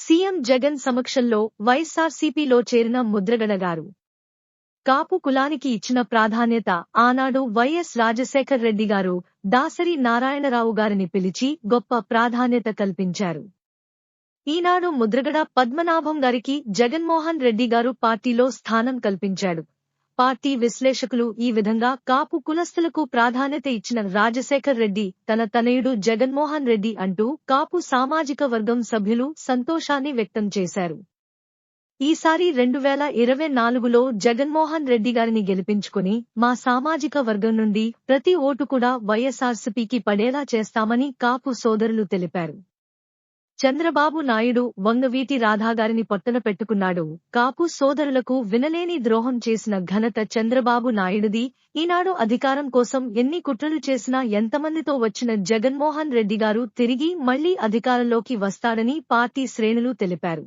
CM Jagan సమక్షంలో వైఎస్సార్సీపీలో చేరిన ముద్రగడ గారు. కాపు కులానికి ఇచ్చిన ప్రాధాన్యత ఆనాడు వైఎస్ రాజశేఖర్ రెడ్డి గారు దాసరి నారాయణరావు గారిని పిలిచి గొప్ప ప్రాధాన్యత కల్పించారు. ఈనాడు ముద్రగడ పద్మనాభం గారికి జగన్మోహన్ రెడ్డి గారు పార్టీలో స్థానం కల్పించాడు. పార్టీ విశ్లేషకులు ఈ విధంగా కాపు కులస్తులకు ప్రాధాన్యత ఇచ్చిన రాజశేఖర్ రెడ్డి తన తనయుడు జగన్మోహన్ రెడ్డి అంటూ కాపు సామాజిక వర్గం సభ్యులు సంతోషాన్ని వ్యక్తం చేశారు. ఈసారి రెండు వేల ఇరవై నాలుగులో జగన్మోహన్ రెడ్డి గారిని గెలిపించుకుని మా సామాజిక వర్గం నుండి ప్రతి ఓటు కూడా వైఎస్ఆర్సీపీకి పడేలా చేస్తామని కాపు సోదరులు తెలిపారు. చంద్రబాబు నాయుడు వంగవీటి రాధాగారిని పొట్టన పెట్టుకున్నాడు. కాపు సోదరులకు వినలేని ద్రోహం చేసిన ఘనత చంద్రబాబు నాయుడుది. ఈనాడు అధికారం కోసం ఎన్ని కుట్రలు చేసినా ఎంతమందితో వచ్చిన జగన్మోహన్ రెడ్డి గారు తిరిగి మళ్ళీ అధికారంలోకి వస్తాడని పార్టీ శ్రేణులు తెలిపారు.